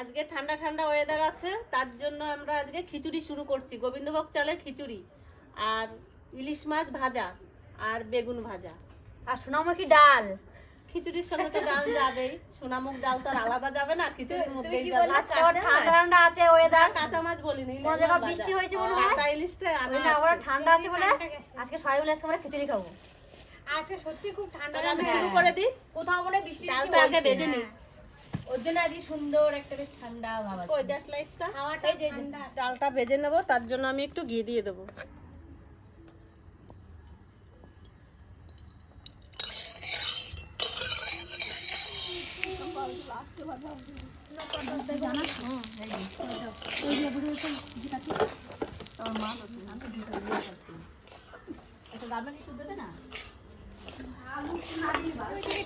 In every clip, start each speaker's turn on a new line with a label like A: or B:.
A: আজকে ঠান্ডা ঠান্ডা ওয়েদার আছে তার জন্য আমরা আজকে খিচুড়ি শুরু করছি। গোবিন্দভোগ চালের খিচুড়ি আর ইলিশ মাছ ভাজা আর বেগুন ভাজা।
B: আর সোনামুখী ডাল।
A: খিচুড়ির সঙ্গে তো ডাল যাবেই। সোনামুখ ডাল তো আর আলাদা যাবে না খিচুড়ির মধ্যেই যাবে।
C: বললে?
B: আজকে আবার ঠান্ডা ঠান্ডা আছে ওয়েদার
A: কাঁচা মাছ বলিনি
B: কোনো। বৃষ্টি হয়েছে মনে হয়?
A: কাঁচা ইলিশটা আনা
B: আবার ঠান্ডা আছে বলে আজকে সবাই মিলে আজকে আমরা খিচুড়ি খাব।
C: আজকে সত্যি খুব ঠান্ডা
A: শুরু করে দিই।
C: কোথাও মনে বৃষ্টি
A: ডালটা আগে। ভেজে নিই।
C: ওর জন্য সুন্দর একটা বেশ ঠান্ডা ভাব আছে।
A: ওই গ্যাস লাইটটা
C: হাওয়াটা ঠান্ডা
A: ডালটা ভেজে নেব তার জন্য আমি একটু ঘি দিয়ে দেবো।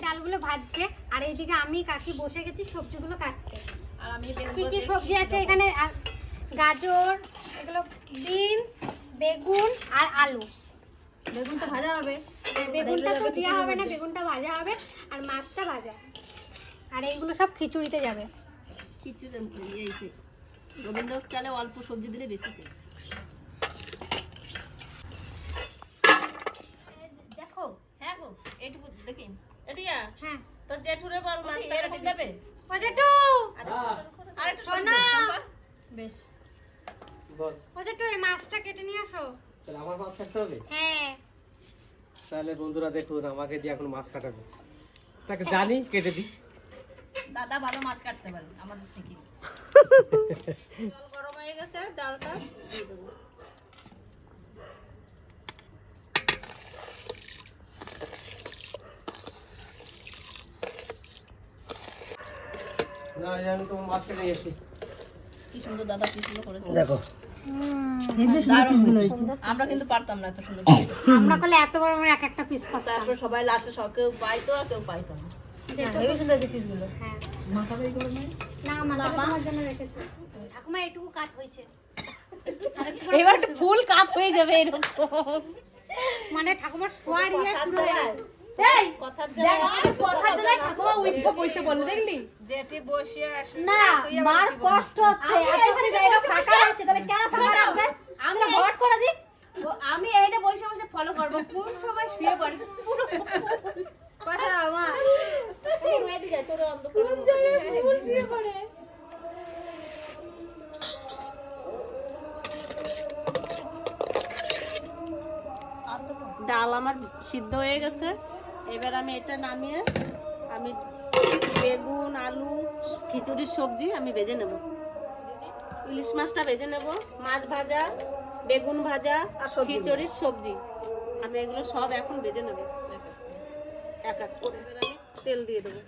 D: ডালগুলো ভাজছে। আর এইদিকে আমি কাকি বসে গেছি সবজিগুলো কাটতে।
A: আর আমি
D: কি কি সবজি আছে এখানে? গাজর এগুলো বিনস বেগুন আর আলু।
B: বেগুনটা ভাজা হবে।
D: বেগুনটা তো দেওয়া হবে না বেগুনটা ভাজা হবে আর মাছটা ভাজা। আর এইগুলো সব খিচুড়িতে যাবে।
C: কিছু ইয়েছে গোবিন্দভোগ চালে অল্প সবজি দিলে বেশি taste। দেখো হ্যাঁ গো এইটুকু দেখি
A: এটিয়া
D: হ্যাঁ
A: তোর জেঠুরে বল মাছটা
C: এরকম দেবে?
D: ও জেঠু
C: আর একটু
D: শোনো
A: বেশ।
E: বল।
D: ও জেঠু এই মাছটা কেটে নিয়ে আসো।
E: তাহলে আমার মাছ কাটতে হবে?
D: হ্যাঁ।
E: তাহলে বন্ধুরা দেখুন আমাকে দিয়ে এখন মাছ কাটাবে। তাকে জানি কেটে দিই।
C: দাদা ভালো মাছ কাটতে পারে আমাদের থেকে।
A: জল গরম হয়ে গেছে ডালটা দিয়ে দেবো
E: না এই আমি তোমার মাছ কেটে নিয়েছি
C: কি সুন্দর দাদা কি সুন্দর করেছে।
E: দেখো।
C: আমরা কিন্তু পারতাম না এত সুন্দর
D: আমরা করলে এত বড় বড় এক একটা পিস করতাম।
C: তারপর সবাই লাস্টে সব কেউ পাইতো আর কেউ পাইতো না।
B: হেভি সুন্দর পিসগুলো
D: হ্যাঁ।
C: এবার ফুল কাপ হয়ে যাবে এরকম।
D: মানে ঠাকুমার শোয়ার ইয়ে শুরু হয়ে গেছে।
C: এই
A: কথার
C: আমি কথা উঠে বসে বলে দেখলি?
B: না মার কষ্ট হচ্ছে এতখানি জায়গা ফাঁকা আছে তাহলে কেন ফাঁকা রাখবে
C: আমি
B: আমি করে দিই
C: আমি এইটা বসে বসে ফলো করব কোন সময় শুয়ে পড়ি পুরো
B: কথা দাও
A: তোর অন্ধকারের
C: শুয়ে পড়ে?
A: ডাল আমার সিদ্ধ হয়ে গেছে। এবার আমি এটা নামিয়ে আমি বেগুন আলু খিচুড়ির সবজি আমি ভেজে নেব। ইলিশ মাছটা ভেজে নেব মাছ ভাজা বেগুন ভাজা আর খিচুড়ির সবজি। আমি এগুলো সব এখন ভেজে নেব। এক এক করে। তেল দিয়ে দেবো।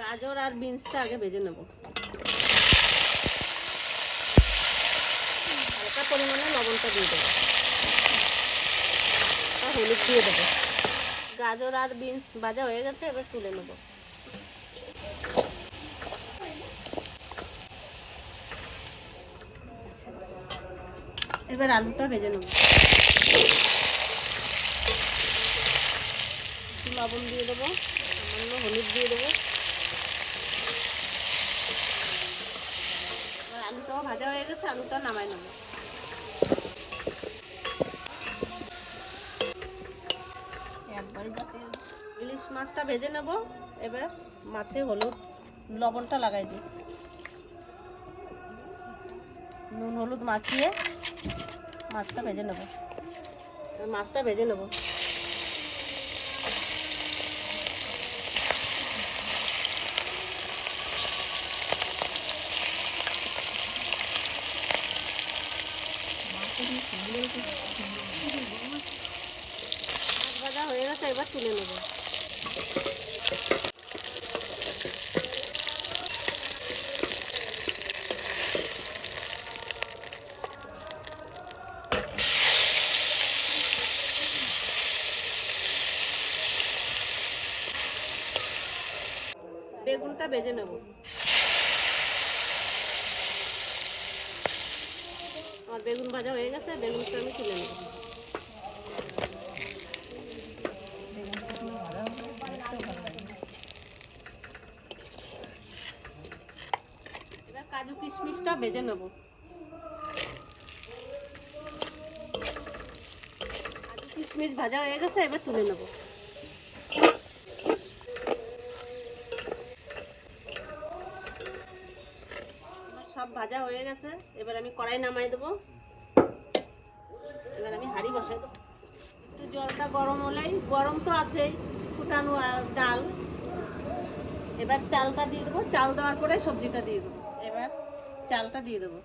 A: গাজর আর বিনসটা আগে ভেজে নেব। হালকা পরিমাণে লবণটা দিয়ে দেবো। হলুদ দিয়ে দেবো। গাজর আর বিনস ভাজা হয়ে গেছে, এবার তুলে নেব। এবার আলুটা ভেজে নেব। লবণ দিয়ে দেবো, সামান্য হলুদ দিয়ে দেবো। আলুটাও ভাজা হয়ে গেছে, আলুটা নামাই নেব
C: একবারই যাতে
A: ইলিশ মাছটা ভেজে নেব। এবার মাছে হলুদ, লবণটা লাগাই দিই। নুন, হলুদ মাখিয়ে মাছটা ভেজে নেব। মাছটা ভেজে নেব। মাছ ভাজা হয়ে গেছে, এবার তুলে নেব। বেগুনটা বেজে নেব। আমার বেগুন ভাজা হয়ে গেছে, বেগুনটা আমি তুলে নেব। এবার কাজু কিশমিশটা ভেজে নেব। কাজু কিশমিশ ভাজা হয়ে গেছে, এবার তুলে নেব। ভাজা হয়ে গেছে। এবার আমি কড়াই নামাই দেবো। এবার আমি হাঁড়ি বসাই দেবো। একটু জলটা গরম হলেই, গরম তো আছেই, ফুটানো আর ডাল। এবার চালটা দিয়ে দেবো। চাল দেওয়ার পরে সবজিটা দিয়ে দেবো। এবার চালটা দিয়ে দেবো।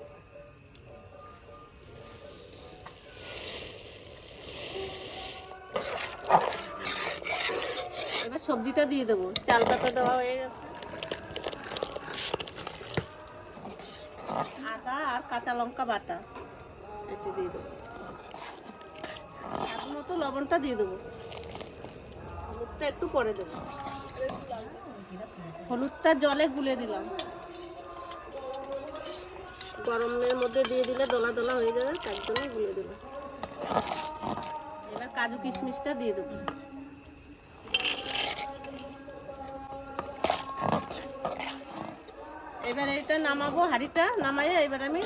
A: এবার সবজিটা দিয়ে দেবো। চালটা তো দেওয়া হয়ে গেছে আদা আর কাঁচা লঙ্কা বাটা। এতে দিয়ে দেবো। স্বাদ মতো লবণটা দিয়ে দেবো। হলুদটা একটু পরে দেবো। হলুদটা জলে গুলে দিলাম। গরমের মধ্যে দিয়ে দিলে দলা দলা হয়ে যাবে, তার জন্য গুলে দিলাম এবার কাজু কিশমিশটা দিয়ে দেবো। এবার এটা নামাবো, হাঁড়িটা নামাইয়ে এবার আমি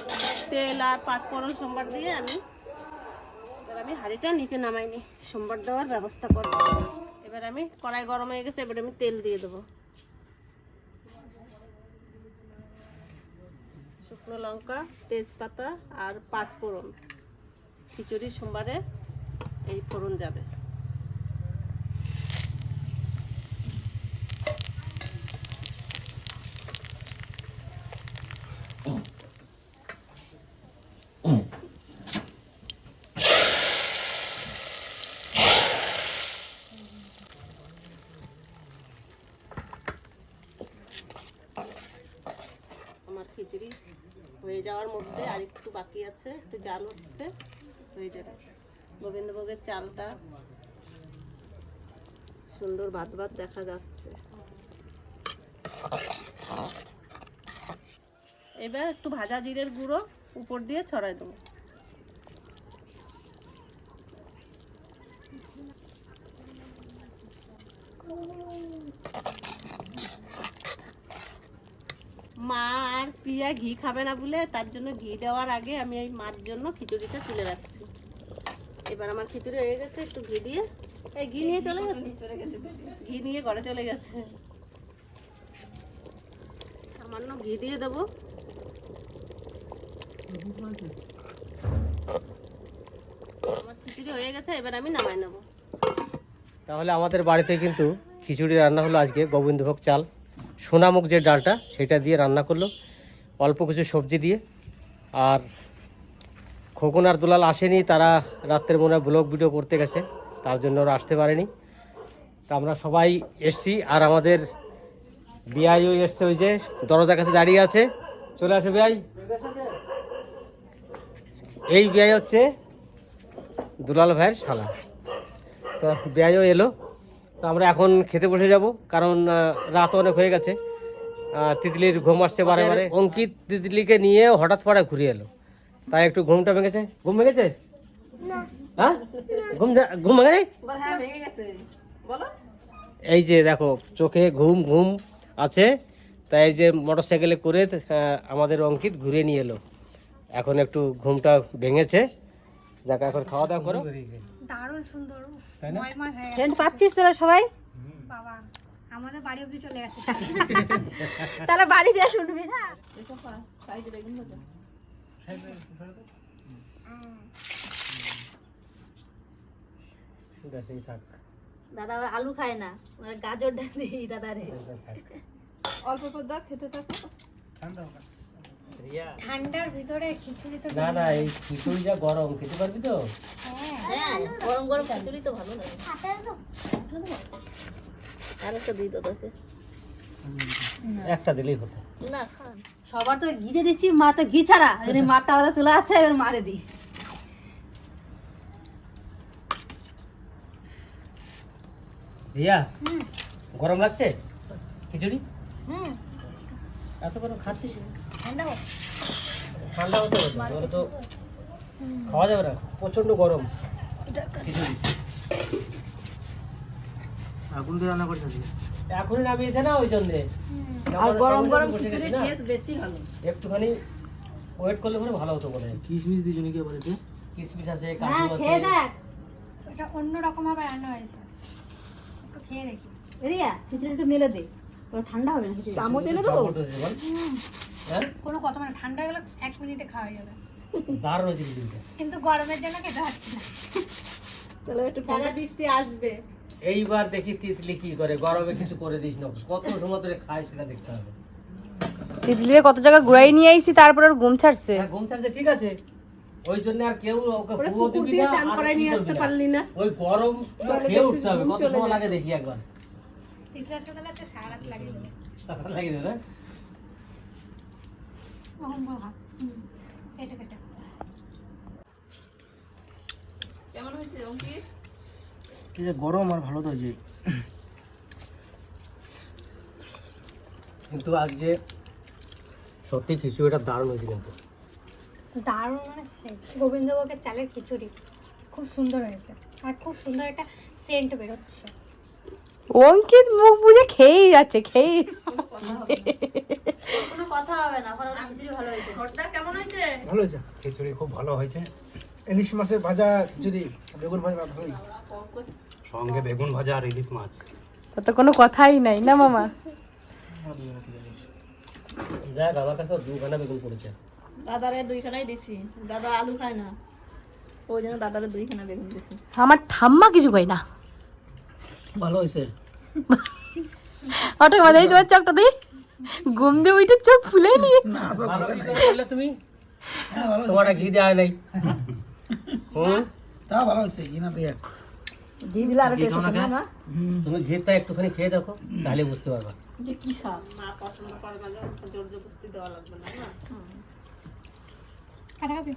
A: তেল আর পাঁচ ফোড়ন সোমবার দিয়ে আমি, এবার আমি হাঁড়িটা নিচে নামাইনি সোমবার দেওয়ার ব্যবস্থা করব। এবার আমি কড়াই গরম হয়ে গেছে, এবার আমি তেল দিয়ে দেবো। শুকনো লঙ্কা, তেজপাতা আর পাঁচ ফোড়ন। খিচুড়ি সোমবারে এই ফোড়ন যাবে। খিচুড়ি হয়ে যাওয়ার মধ্যে আর একটু বাকি আছে, একটু জাল উঠতে হয়ে যাবে। গোবিন্দভোগের চালটা সুন্দর ভাত ভাত দেখা যাচ্ছে। এবার একটু ভাজা জিরের গুঁড়ো উপর দিয়ে ছড়াই দেবো মা আর ঘি খাবে না বলে তার জন্য ঘি দেওয়ার আগে আমি এই মার জন্য খিচুড়িটা তুলে রাখছি। এবার আমার খিচুড়ি হয়ে গেছে, একটু ঘি দিয়ে। এই ঘি নিয়ে চলে গেছে? ঘি নিয়ে ঘরে চলে গেছে। সামান্য ঘি দিয়ে দেবো। আমার খিচুড়ি হয়ে গেছে, এবার আমি নামাই নেব।
E: তাহলে আমাদের বাড়িতে কিন্তু খিচুড়ি রান্না হলো আজকে গোবিন্দভোগ চাল। সোনামুখ যে ডালটা, সেটা দিয়ে রান্না করল। অল্প কিছু সবজি দিয়ে। আর খোকন আর দুলাল আসেনি, তারা রাত্রের মনে ব্লগ ভিডিও করতে গেছে, তার জন্য ওরা আসতে পারেনি। তা আমরা সবাই এসছি, আর আমাদের বিআইও এসছে ওই যে, দরজার কাছে দাঁড়িয়ে আছে। চলে আসো বিআই এই বিআই হচ্ছে দুলাল ভাইয়ের শালা। তো ব্যয়ও এলো। তো আমরা এখন খেতে বসে যাব, কারণ রাত অনেক হয়ে গেছে। তিতলির ঘুম আসছে বারে বারে। অঙ্কিত তিতলিকে নিয়ে হঠাৎ করে ঘুরে এলো। তাই একটু ঘুমটা ভেঙেছে? ঘুম ভেঙেছে? হ্যাঁ ঘুম ঘুম ভেঙে
C: ভেঙে গেছে। বলো।
E: এই যে দেখো চোখে ঘুম ঘুম আছে। তাই এই যে মোটর সাইকেলে করে আমাদের অঙ্কিত ঘুরে নিয়ে এলো। এখন একটু ঘুমটা ভেঙেছে। যাকে এখন খাওয়া দাওয়া করো।
D: দারুণ সুন্দর।
E: তাই না?
D: হয়ে
B: সেন্ট পাচ্ছিস তোরা সবাই?
D: বাবা। আমাদের বাড়ি অবধি চলে গেছে।
B: তাহলে বাড়ি দিয়ে শুনবি না
E: থাক
B: দাদা আলু খায় না। গাজর দিই দাদা রে।
C: অল্প অল্প দাও খেতে থাকো।
E: রিয়া
D: ঠান্ডার ভিতরে খিচুড়ি তো
E: না না এই খিচুড়ি যা গরম খেতে পারবি তো?
B: হ্যাঁ। গরম গরম খিচুড়ি তো ভালো লাগে।
C: আর একটা দিই তো আছে।
E: একটা দিলেই হতো।
C: না খান।
B: সবার তো ঘি দিয়ে দিচ্ছি মা তো ঘি ছাড়া। জন্য মারটা আলাদা তোলা আছে এবার মারে দিই।
E: রিয়া গরম লাগছে? খিচুড়ি?
D: হুম।
E: এত গরম খাচ্ছিস
D: ঠান্ডা
E: ঠান্ডা হতে হবে তো, তো খাওয়া যাবে না প্রচণ্ড গরম। খিচুড়ি।
F: আগুন দিয়ে রান্না করেছিস
E: এখনই নামিয়েছে না ওই জন্যে
C: আর গরম গরম
E: না,
C: টেস্ট বেশি ভালো।
E: একটুখানি ওয়েট করলে পরে ভালো হতো বলে
F: কিশমিশ নাকি আবার এতে?
E: কিসমিস আছে
B: হ্যাঁ
E: কাজু আছে।
B: খেয়ে দেখ।
D: এটা অন্যরকম ভাবে রান্না হয়েছে। একটু খেয়ে দেখি।
B: রিয়া খিচুড়ি একটু মেলে দে। ওটা ঠান্ডা হবে না খিচুড়ি?
C: চামচ এনে দেবো?
E: হ্যাঁ?
D: কোনো কথা মানে ঠান্ডা হয়ে গেলে এক মিনিটে খাওয়া যাবে।
E: দারুণ হয়েছে
D: কিন্তু গরমের জন্য খেতে পারছি না।
C: তাহলে একটু
A: বৃষ্টি আসবে।
E: এইবার দেখি তিতলি কি করে গরমে কিছু করে দিস না। কত সময় ধরে খায় সেটা দেখতে হবে।
G: তিতলিরে কত জায়গা ঘুরাই নিয়ে আইছি তারপর ওর ঘুম ছাড়ছে।
E: হ্যাঁ, ঘুম ছাড়ছে ঠিক আছে। ওই জন্য আর কেউ ওকে
A: পুকুর
E: দিবি না,
A: চান করাই নিয়ে আসতে পারলি না।
E: ওই গরম খেয়ে উঠতে হবে কত সময় লাগে দেখি একবার।
D: তিতলি দেবে
E: না?
C: কেমন হয়েছে অঙ্কিত?
F: এই যে গরম আর ভালো তো যে।
E: কিন্তু আজকে সত্যি খিচুড়িটা দারুণ হয়েছে কিন্তু।
D: দারুণ মানে গোবিন্দভোগের চালের খিচুড়ি। খুব সুন্দর হয়েছে। আর খুব সুন্দর একটা সেন্ট বেরোচ্ছে।
G: অঙ্কিত মুখ বুঝে খেয়েই যাচ্ছে খেয়েই
B: কোনো কথা হবে না খিচুড়ি ভালো হয়েছে।
A: কেমন হয়েছে?
F: ভালো হয়েছে। খিচুড়ি খুব ভালো হয়েছে। ইলিশ মাছের ভাজা খিচুড়ি বেগুন ভাজা ভালোই
H: সঙ্গে বেগুন ভাজা আর ইলিশ মাছ।
G: তা তো কোনো কথাই নাই না মামা?
E: দেখ আমার কাছে দুখানা বেগুন পড়েছে।
C: দাদারে দুইখানাই দিছি। দাদা আলু খায় না। ওই জন্য দাদারে দুইখানা বেগুন দিছি।
G: আমার ঠাম্মা কিছু কই না।
F: ভালো হয়েছে।
G: অটো মাথায় তোমার চোখটা দিই ঘুম দিয়ে উঠে চোখ ফুলে নিয়ে।
E: করলে তুমি? তোমার ঘি দেওয়া নাই। হুম?
F: তা ভালো হয়েছে কি না দিয়ে।
C: ঘি দিলে আরও টেস্ট হবে না
E: তুমি ঘিটা একটুখানি খেয়ে দেখো তাহলে বুঝতে পারবা
C: যে কি স্বাদ?
A: মা পছন্দ করে না জোর জবরদস্তি দেওয়া লাগবে না। না
D: কাটা খাবি